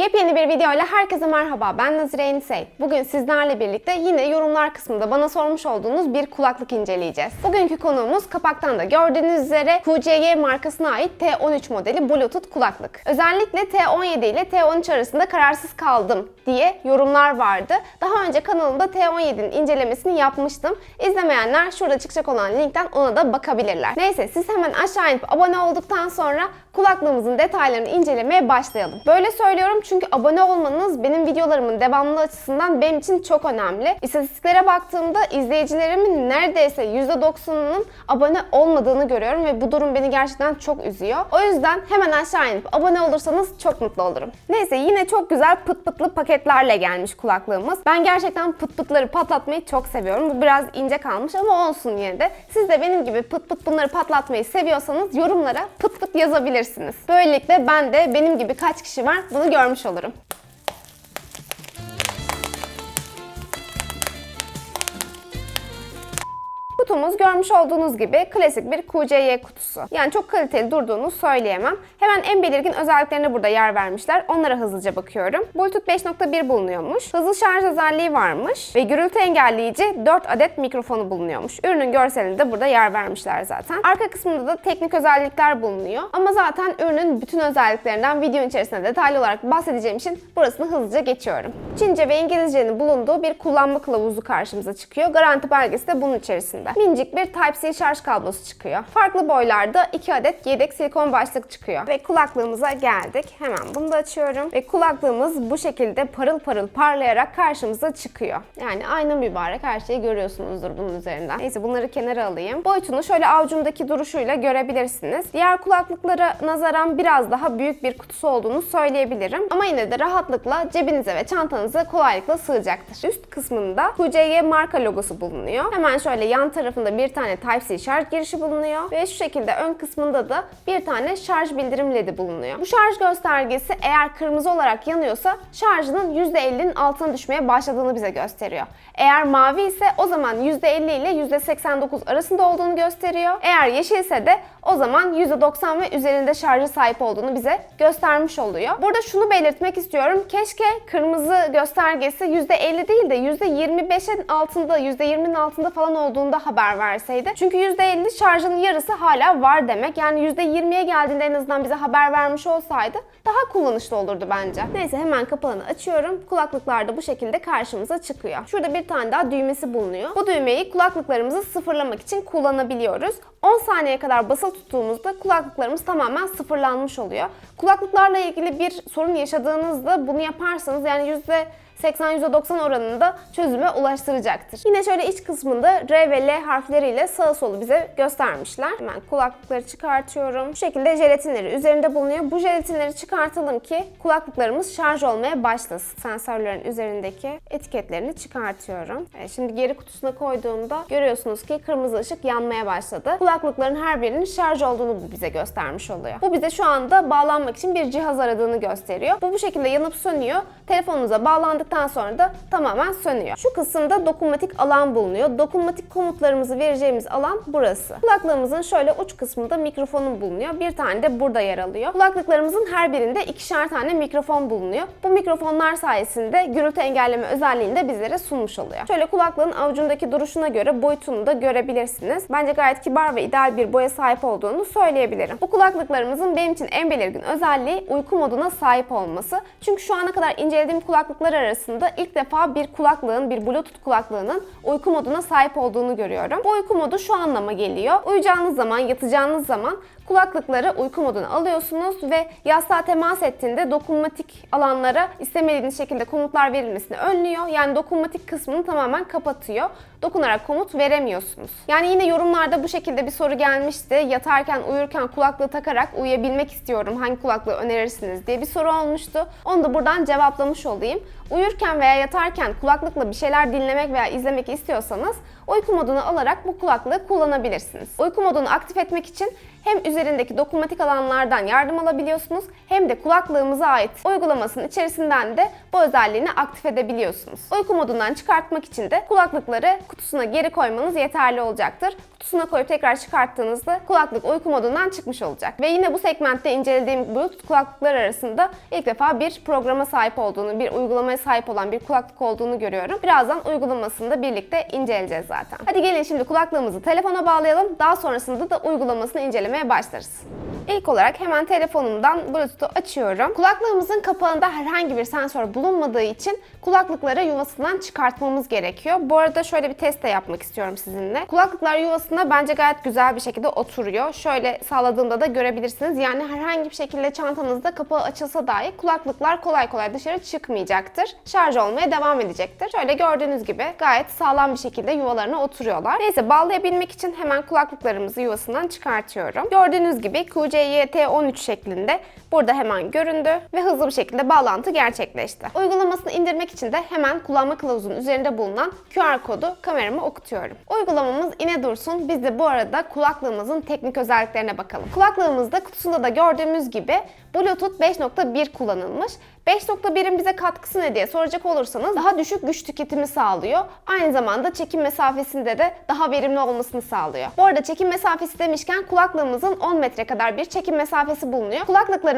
Yepyeni bir video ile herkese merhaba. Ben Nazire Enisey. Bugün sizlerle birlikte yine yorumlar kısmında bana sormuş olduğunuz bir kulaklık inceleyeceğiz. Bugünkü konuğumuz kapaktan da gördüğünüz üzere QCY markasına ait T13 modeli Bluetooth kulaklık. Özellikle T17 ile T13 arasında kararsız kaldım diye yorumlar vardı. Daha önce kanalımda T17'nin incelemesini yapmıştım. İzlemeyenler şurada çıkacak olan linkten ona da bakabilirler. Neyse siz hemen aşağı inip abone olduktan sonra kulaklığımızın detaylarını incelemeye başlayalım. Böyle söylüyorum çünkü abone olmanız benim videolarımın devamlı açısından benim için çok önemli. İstatistiklere baktığımda izleyicilerimin neredeyse %90'ının abone olmadığını görüyorum ve bu durum beni gerçekten çok üzüyor. O yüzden hemen aşağı inip abone olursanız çok mutlu olurum. Neyse yine çok güzel pıt pıtlı paketlerle gelmiş kulaklığımız. Ben gerçekten pıt pıtları patlatmayı çok seviyorum. Bu biraz ince kalmış ama olsun yine de. Siz de benim gibi pıt pıt bunları patlatmayı seviyorsanız yorumlara pıt yazabilirsiniz. Böylelikle ben de benim gibi kaç kişi var bunu görmüş olurum. Kutumuz görmüş olduğunuz gibi klasik bir QCY kutusu. Yani çok kaliteli durduğunu söyleyemem. Hemen en belirgin özelliklerine burada yer vermişler. Onlara hızlıca bakıyorum. Bluetooth 5.1 bulunuyormuş. Hızlı şarj özelliği varmış. Ve gürültü engelleyici 4 adet mikrofonu bulunuyormuş. Ürünün görselinde de burada yer vermişler zaten. Arka kısmında da teknik özellikler bulunuyor. Ama zaten ürünün bütün özelliklerinden video içerisinde detaylı olarak bahsedeceğim için burasını hızlıca geçiyorum. Çince ve İngilizcenin bulunduğu bir kullanma kılavuzu karşımıza çıkıyor. Garanti belgesi de bunun içerisinde. Minicik bir Type-C şarj kablosu çıkıyor. Farklı boylarda 2 adet yedek silikon başlık çıkıyor. Ve kulaklığımıza geldik. Hemen bunu da açıyorum. Ve kulaklığımız bu şekilde parıl parıl parlayarak karşımıza çıkıyor. Yani ayna mübarek her şeyi görüyorsunuzdur bunun üzerinden. Neyse bunları kenara alayım. Boyutunu şöyle avucumdaki duruşuyla görebilirsiniz. Diğer kulaklıklara nazaran biraz daha büyük bir kutusu olduğunu söyleyebilirim. Ama yine de rahatlıkla cebinize ve çantanıza kolaylıkla sığacaktır. Üst kısmında QCY marka logosu bulunuyor. Hemen şöyle yan tarafında bir tane Type-C şarj girişi bulunuyor ve şu şekilde ön kısmında da bir tane şarj bildirim ledi bulunuyor. Bu şarj göstergesi eğer kırmızı olarak yanıyorsa şarjının %50'nin altına düşmeye başladığını bize gösteriyor. Eğer mavi ise o zaman %50 ile %89 arasında olduğunu gösteriyor. Eğer yeşilse de o zaman %90 ve üzerinde şarjı sahip olduğunu bize göstermiş oluyor. Burada şunu belirtmek istiyorum. Keşke kırmızı göstergesi %50 değil de %25'in altında, %20'nin altında falan olduğunda haber verseydi. Çünkü %50 şarjın yarısı hala var demek. Yani %20'ye geldiğinde en azından bize haber vermiş olsaydı daha kullanışlı olurdu bence. Neyse hemen kapağını açıyorum. Kulaklıklar da bu şekilde karşımıza çıkıyor. Şurada bir tane daha düğmesi bulunuyor. Bu düğmeyi kulaklıklarımızı sıfırlamak için kullanabiliyoruz. 10 saniye kadar basılı tuttuğumuzda kulaklıklarımız tamamen sıfırlanmış oluyor. Kulaklıklarla ilgili bir sorun yaşadığınızda bunu yaparsanız yani yüzde 80-%90 oranında çözüme ulaştıracaktır. Yine şöyle iç kısmında R ve L harfleriyle sağa solu bize göstermişler. Hemen kulaklıkları çıkartıyorum. Bu şekilde jelatinleri üzerinde bulunuyor. Bu jelatinleri çıkartalım ki kulaklıklarımız şarj olmaya başlasın. Sensörlerin üzerindeki etiketlerini çıkartıyorum. Evet, şimdi geri kutusuna koyduğumda görüyorsunuz ki kırmızı ışık yanmaya başladı. Kulaklıkların her birinin şarj olduğunu bu bize göstermiş oluyor. Bu bize şu anda bağlanmak için bir cihaz aradığını gösteriyor. Bu bu şekilde yanıp sönüyor. Telefonunuza bağlandıktan sonra da tamamen sönüyor. Şu kısımda dokunmatik alan bulunuyor. Dokunmatik komutlarımızı vereceğimiz alan burası. Kulaklığımızın şöyle uç kısmında mikrofonu bulunuyor. Bir tane de burada yer alıyor. Kulaklıklarımızın her birinde ikişer tane mikrofon bulunuyor. Bu mikrofonlar sayesinde gürültü engelleme özelliğini de bizlere sunmuş oluyor. Şöyle kulaklığın avucundaki duruşuna göre boyutunu da görebilirsiniz. Bence gayet kibar ve ideal bir boya sahip olduğunu söyleyebilirim. Bu kulaklıklarımızın benim için en belirgin özelliği uyku moduna sahip olması. Çünkü şu ana kadar incelediğim kulaklıklar arasında ilk defa bir kulaklığın, bir Bluetooth kulaklığının uyku moduna sahip olduğunu görüyorum. Bu uyku modu şu anlama geliyor. Uyuyacağınız zaman, yatacağınız zaman kulaklıkları uyku moduna alıyorsunuz ve yastığa temas ettiğinde dokunmatik alanlara istemediğiniz şekilde komutlar verilmesini önlüyor. Yani dokunmatik kısmını tamamen kapatıyor. Dokunarak komut veremiyorsunuz. Yani yine yorumlarda bu şekilde bir soru gelmişti. Yatarken, uyurken kulaklığı takarak uyuyabilmek istiyorum. Hangi kulaklığı önerirsiniz diye bir soru olmuştu. Onu da buradan cevaplamış olayım. Uyurken veya yatarken kulaklıkla bir şeyler dinlemek veya izlemek istiyorsanız uyku modunu alarak bu kulaklığı kullanabilirsiniz. Uyku modunu aktif etmek için hem üzerindeki dokunmatik alanlardan yardım alabiliyorsunuz hem de kulaklığımıza ait uygulamasının içerisinden de bu özelliğini aktif edebiliyorsunuz. Uyku modundan çıkartmak için de kulaklıkları kutusuna geri koymanız yeterli olacaktır. Kutusuna koyup tekrar çıkarttığınızda kulaklık uyku modundan çıkmış olacak. Ve yine bu segmentte incelediğim Bluetooth kulaklıklar arasında ilk defa bir programa sahip olduğunu, bir uygulamaya sahip olan bir kulaklık olduğunu görüyorum. Birazdan uygulamasını da birlikte inceleyeceğiz zaten. Hadi gelin şimdi kulaklığımızı telefona bağlayalım. Daha sonrasında da uygulamasını incelemeye Masters. İlk olarak hemen telefonumdan Bluetooth'u açıyorum. Kulaklığımızın kapağında herhangi bir sensör bulunmadığı için kulaklıkları yuvasından çıkartmamız gerekiyor. Bu arada şöyle bir test de yapmak istiyorum sizinle. Kulaklıklar yuvasına bence gayet güzel bir şekilde oturuyor. Şöyle sağladığımda da görebilirsiniz. Yani herhangi bir şekilde çantanızda kapağı açılsa dahi kulaklıklar kolay kolay dışarı çıkmayacaktır. Şarj olmaya devam edecektir. Şöyle gördüğünüz gibi gayet sağlam bir şekilde yuvalarına oturuyorlar. Neyse bağlayabilmek için hemen kulaklıklarımızı yuvasından çıkartıyorum. Gördüğünüz gibi QCYT13 şeklinde burada hemen göründü ve hızlı bir şekilde bağlantı gerçekleşti. Uygulamasını indirmek için de hemen kullanma kılavuzunun üzerinde bulunan QR kodu kamerama okutuyorum. Uygulamamız ine dursun. Biz de bu arada kulaklığımızın teknik özelliklerine bakalım. Kulaklığımızda kutusunda da gördüğümüz gibi Bluetooth 5.1 kullanılmış. 5.1'in bize katkısı ne diye soracak olursanız daha düşük güç tüketimi sağlıyor. Aynı zamanda çekim mesafesinde de daha verimli olmasını sağlıyor. Bu arada çekim mesafesi demişken kulaklığımızın 10 metre kadar bir çekim mesafesi bulunuyor.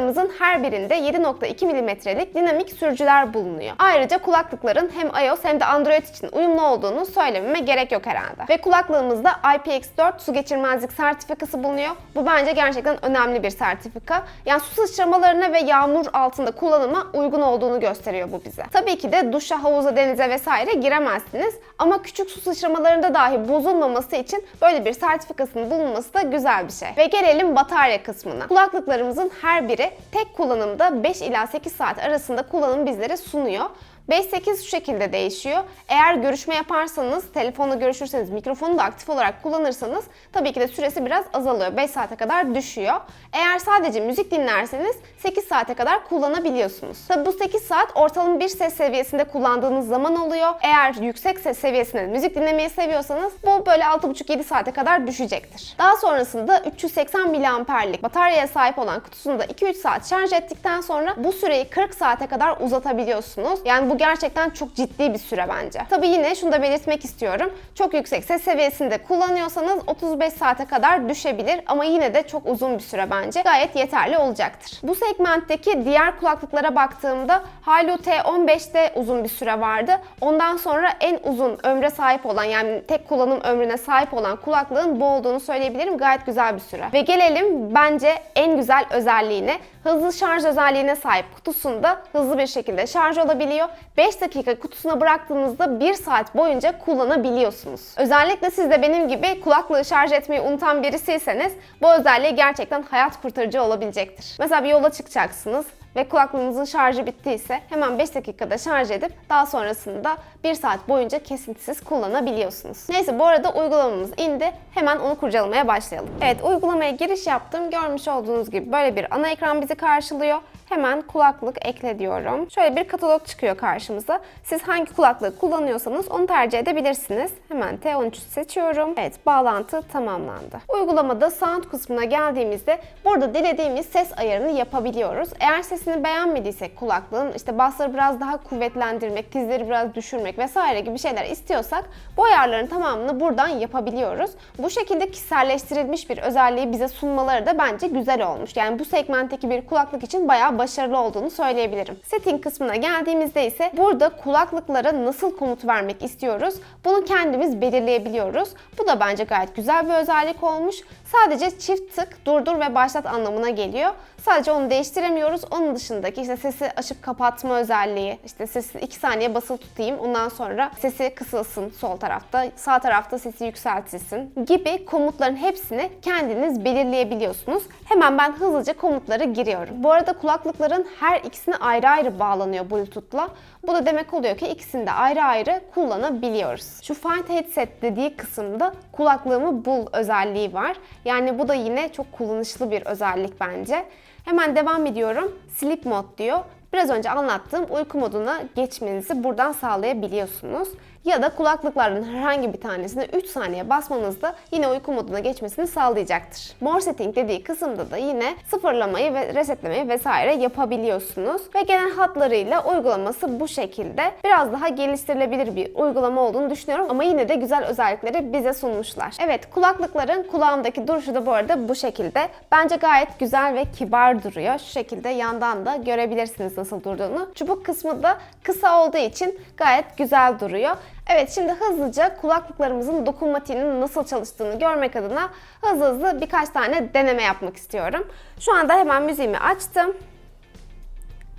Kulaklıklarımızın her birinde 7.2 milimetrelik dinamik sürücüler bulunuyor. Ayrıca kulaklıkların hem iOS hem de Android için uyumlu olduğunu söylememe gerek yok herhalde. Ve kulaklığımızda IPX4 su geçirmezlik sertifikası bulunuyor. Bu bence gerçekten önemli bir sertifika. Yani su sıçramalarına ve yağmur altında kullanıma uygun olduğunu gösteriyor bu bize. Tabii ki de duşa, havuza, denize vesaire giremezsiniz ama küçük su sıçramalarında dahi bozulmaması için böyle bir sertifikasının bulunması da güzel bir şey. Ve gelelim batarya kısmına. Kulaklıklarımızın her biri tek kullanımda 5 ila 8 saat arasında kullanım bizlere sunuyor. 5-8 şu şekilde değişiyor. Eğer görüşme yaparsanız, telefonla görüşürseniz, mikrofonu da aktif olarak kullanırsanız tabii ki de süresi biraz azalıyor. 5 saate kadar düşüyor. Eğer sadece müzik dinlerseniz 8 saate kadar kullanabiliyorsunuz. Tabii bu 8 saat ortalama bir ses seviyesinde kullandığınız zaman oluyor. Eğer yüksek ses seviyesinde müzik dinlemeyi seviyorsanız bu böyle 6,5-7 saate kadar düşecektir. Daha sonrasında 380 miliamperlik bataryaya sahip olan kutusunu da 2-3 saat şarj ettikten sonra bu süreyi 40 saate kadar uzatabiliyorsunuz. Yani bu gerçekten çok ciddi bir süre bence. Tabii yine şunu da belirtmek istiyorum. Çok yüksek ses seviyesinde kullanıyorsanız 35 saate kadar düşebilir ama yine de çok uzun bir süre bence. Gayet yeterli olacaktır. Bu segmentteki diğer kulaklıklara baktığımda Halo T15'te uzun bir süre vardı. Ondan sonra en uzun ömre sahip olan yani tek kullanım ömrüne sahip olan kulaklığın bu olduğunu söyleyebilirim. Gayet güzel bir süre. Ve gelelim bence en güzel özelliğine. Hızlı şarj özelliğine sahip kutusunda hızlı bir şekilde şarj olabiliyor. 5 dakika kutusuna bıraktığınızda 1 saat boyunca kullanabiliyorsunuz. Özellikle siz de benim gibi kulaklığı şarj etmeyi unutan birisiyseniz bu özelliği gerçekten hayat kurtarıcı olabilecektir. Mesela bir yola çıkacaksınız ve kulaklığınızın şarjı bittiyse hemen 5 dakikada şarj edip daha sonrasında 1 saat boyunca kesintisiz kullanabiliyorsunuz. Neyse bu arada uygulamamız indi. Hemen onu kurcalamaya başlayalım. Evet uygulamaya giriş yaptım. Görmüş olduğunuz gibi böyle bir ana ekran bizi karşılıyor. Hemen kulaklık ekle diyorum. Şöyle bir katalog çıkıyor karşımıza. Siz hangi kulaklığı kullanıyorsanız onu tercih edebilirsiniz. Hemen T13 seçiyorum. Evet bağlantı tamamlandı. Uygulamada sound kısmına geldiğimizde burada dilediğimiz ses ayarını yapabiliyoruz. Eğer sesini beğenmediysek kulaklığın işte basları biraz daha kuvvetlendirmek, tizleri biraz düşürmek vesaire gibi şeyler istiyorsak bu ayarların tamamını buradan yapabiliyoruz. Bu şekilde kişiselleştirilmiş bir özelliği bize sunmaları da bence güzel olmuş. Yani bu segmentteki bir kulaklık için bayağı başarılı olduğunu söyleyebilirim. Setting kısmına geldiğimizde ise burada kulaklıklara nasıl komut vermek istiyoruz bunu kendimiz belirleyebiliyoruz. Bu da bence gayet güzel bir özellik olmuş. Sadece çift tık durdur ve başlat anlamına geliyor. Sadece onu değiştiremiyoruz. Onun dışındaki işte sesi açıp kapatma özelliği, işte sesi 2 saniye basılı tutayım ondan sonra sesi kısılsın sol tarafta, sağ tarafta sesi yükseltilsin gibi komutların hepsini kendiniz belirleyebiliyorsunuz. Hemen ben hızlıca komutları giriyorum. Bu arada kulaklıkların her ikisine ayrı ayrı bağlanıyor Bluetooth'la. Bu da demek oluyor ki ikisini de ayrı ayrı kullanabiliyoruz. Şu Find Headset dediği kısımda kulaklığımı bul özelliği var. Yani bu da yine çok kullanışlı bir özellik bence. Hemen devam ediyorum. Sleep Mode diyor. biraz önce anlattığım uyku moduna geçmenizi buradan sağlayabiliyorsunuz. Ya da kulaklıklardan herhangi bir tanesine 3 saniye basmanızda yine uyku moduna geçmesini sağlayacaktır. More Setting dediği kısımda da yine sıfırlamayı ve resetlemeyi vesaire yapabiliyorsunuz. Ve genel hatlarıyla uygulaması bu şekilde. Biraz daha geliştirilebilir bir uygulama olduğunu düşünüyorum ama yine de güzel özellikleri bize sunmuşlar. Evet kulaklıkların kulağımdaki duruşu da bu arada bu şekilde. Bence gayet güzel ve kibar duruyor. Şu şekilde yandan da görebilirsiniz nasıl durduğunu. Çubuk kısmı da kısa olduğu için gayet güzel duruyor. Evet şimdi hızlıca kulaklıklarımızın dokunmatiğinin nasıl çalıştığını görmek adına hızlı hızlı birkaç tane deneme yapmak istiyorum. Şu anda hemen müziğimi açtım.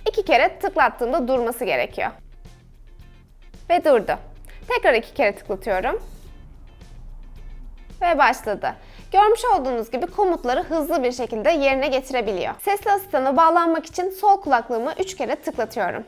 İki kere tıklattığımda durması gerekiyor. Ve durdu. Tekrar iki kere tıklatıyorum. Ve başladı. Görmüş olduğunuz gibi komutları hızlı bir şekilde yerine getirebiliyor. Sesli asistana bağlanmak için sol kulaklığımı 3 kere tıklatıyorum.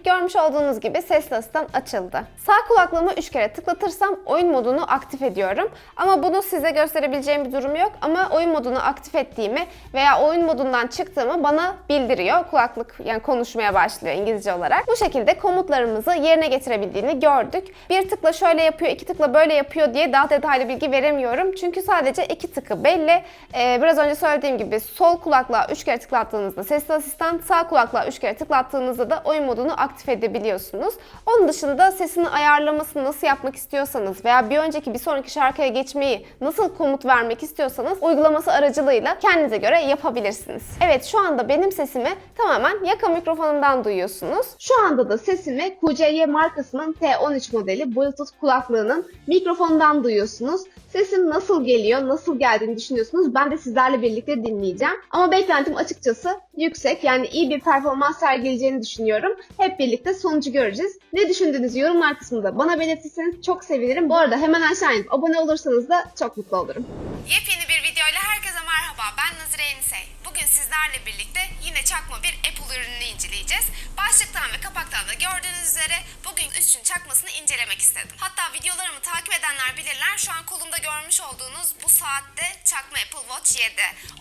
Görmüş olduğunuz gibi sesli asistan açıldı. Sağ kulaklığımı 3 kere tıklatırsam oyun modunu aktif ediyorum. Ama bunu size gösterebileceğim bir durum yok. Ama oyun modunu aktif ettiğimi veya oyun modundan çıktığımı bana bildiriyor. Kulaklık yani konuşmaya başlıyor İngilizce olarak. Bu şekilde komutlarımızı yerine getirebildiğini gördük. Bir tıkla şöyle yapıyor, iki tıkla böyle yapıyor diye daha detaylı bilgi veremiyorum. Çünkü sadece iki tıkı belli. Ee, biraz önce söylediğim gibi sol kulaklığa 3 kere tıklattığınızda sesli asistan, sağ kulaklığa 3 kere tıklattığınızda da oyun modunu aktif edebiliyorsunuz. Onun dışında sesini ayarlamasını nasıl yapmak istiyorsanız veya bir önceki bir sonraki şarkıya geçmeyi nasıl komut vermek istiyorsanız uygulaması aracılığıyla kendinize göre yapabilirsiniz. Evet şu anda benim sesimi tamamen yaka mikrofonumdan duyuyorsunuz. Şu anda da sesimi QCY markasının T13 modeli Bluetooth kulaklığının mikrofonundan duyuyorsunuz. Sesim nasıl geliyor, nasıl geldiğini düşünüyorsunuz. Ben de sizlerle birlikte dinleyeceğim. Ama beklentim açıkçası yüksek. Yani iyi bir performans sergileyeceğini düşünüyorum. Hep birlikte sonucu göreceğiz. Ne düşündüğünüzü yorumlar kısmında bana belirtirseniz çok sevinirim. Bu arada hemen aşağı inip abone olursanız da çok mutlu olurum. Yepyeni bir videoyla herkese merhaba. Ben Nazire Yenisey. Bugün sizlerle birlikte yine çakma bir Apple ürününü inceleyeceğiz. Başlıktan ve kapaktan da gördüğünüz üzere bugün üçün çakmasını incelemek istedim. Hatta videolarımı takip edenler bilirler. Şu an kolumda görmüş olduğunuz bu saatte çakma Apple Watch 7.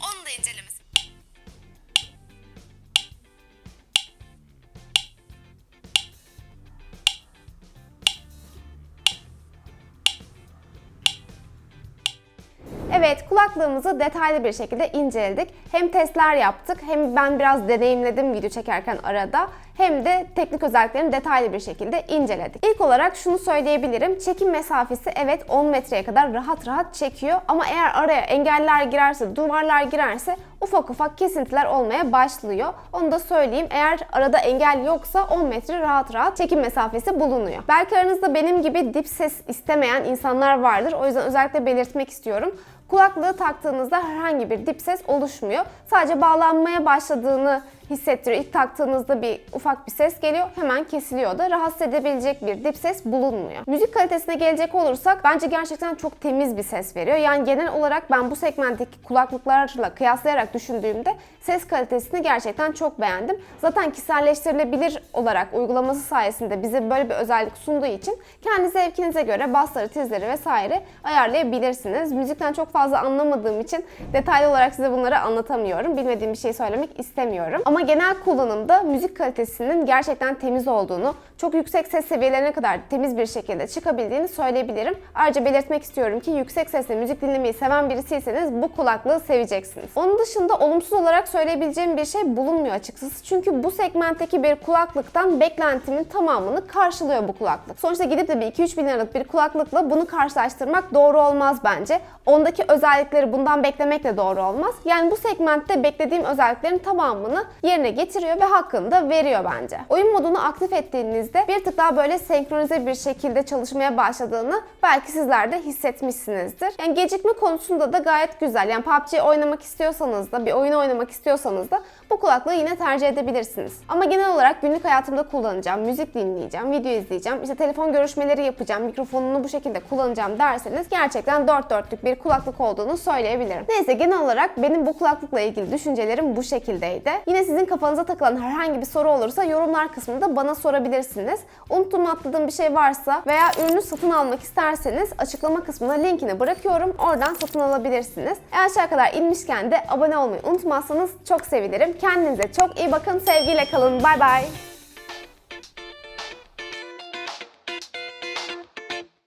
Onun da incelemesi. Evet, kulaklığımızı detaylı bir şekilde inceledik. Hem testler yaptık, hem ben biraz deneyimledim video çekerken arada. Hem de teknik özelliklerini detaylı bir şekilde inceledik. İlk olarak şunu söyleyebilirim. Çekim mesafesi evet 10 metreye kadar rahat rahat çekiyor. Ama eğer araya engeller girerse, duvarlar girerse ufak ufak kesintiler olmaya başlıyor. Onu da söyleyeyim. Eğer arada engel yoksa 10 metre rahat rahat çekim mesafesi bulunuyor. Belki aranızda benim gibi dip ses istemeyen insanlar vardır. O yüzden özellikle belirtmek istiyorum. Kulaklığı taktığınızda herhangi bir dip ses oluşmuyor. Sadece bağlanmaya başladığını hissettiriyor. İlk taktığınızda bir ufak bir ses geliyor, hemen kesiliyor da rahatsız edebilecek bir dip ses bulunmuyor. Müzik kalitesine gelecek olursak bence gerçekten çok temiz bir ses veriyor. Yani genel olarak ben bu segmentteki kulaklıklarla kıyaslayarak düşündüğümde ses kalitesini gerçekten çok beğendim. Zaten kişiselleştirilebilir olarak uygulaması sayesinde bize böyle bir özellik sunduğu için kendi zevkinize göre basları, tizleri vesaire ayarlayabilirsiniz. Müzikten çok fazla anlamadığım için detaylı olarak size bunları anlatamıyorum. Bilmediğim bir şey söylemek istemiyorum. Ama genel kullanımda müzik kalitesinin gerçekten temiz olduğunu, çok yüksek ses seviyelerine kadar temiz bir şekilde çıkabildiğini söyleyebilirim. Ayrıca belirtmek istiyorum ki yüksek sesle müzik dinlemeyi seven birisiyseniz bu kulaklığı seveceksiniz. Onun dışında olumsuz olarak söyleyebileceğim bir şey bulunmuyor açıkçası. Çünkü bu segmentteki bir kulaklıktan beklentimin tamamını karşılıyor bu kulaklık. Sonuçta gidip de bir 2-3 bin liralık bir kulaklıkla bunu karşılaştırmak doğru olmaz bence. Ondaki özellikleri bundan beklemek de doğru olmaz. Yani bu segmentte beklediğim özelliklerin tamamını yerine getiriyor ve hakkını da veriyor bence. Oyun modunu aktif ettiğinizde bir tık daha böyle senkronize bir şekilde çalışmaya başladığını belki sizler de hissetmişsinizdir. Yani gecikme konusunda da gayet güzel. Yani PUBG oynamak istiyorsanız da bir oyun oynamak istiyorsanız istiyorsanız da bu kulaklığı yine tercih edebilirsiniz. Ama genel olarak günlük hayatımda kullanacağım, müzik dinleyeceğim, video izleyeceğim, işte telefon görüşmeleri yapacağım, mikrofonunu bu şekilde kullanacağım derseniz gerçekten dört dörtlük bir kulaklık olduğunu söyleyebilirim. Neyse genel olarak benim bu kulaklıkla ilgili düşüncelerim bu şekildeydi. Yine sizin kafanıza takılan herhangi bir soru olursa yorumlar kısmında bana sorabilirsiniz. Unuttuğum atladığım bir şey varsa veya ürünü satın almak isterseniz açıklama kısmına linkini bırakıyorum. Oradan satın alabilirsiniz. E aşağı kadar inmişken de abone olmayı unutmazsanız çok sevinirim. Kendinize çok iyi bakın. Sevgiyle kalın. Bay bay.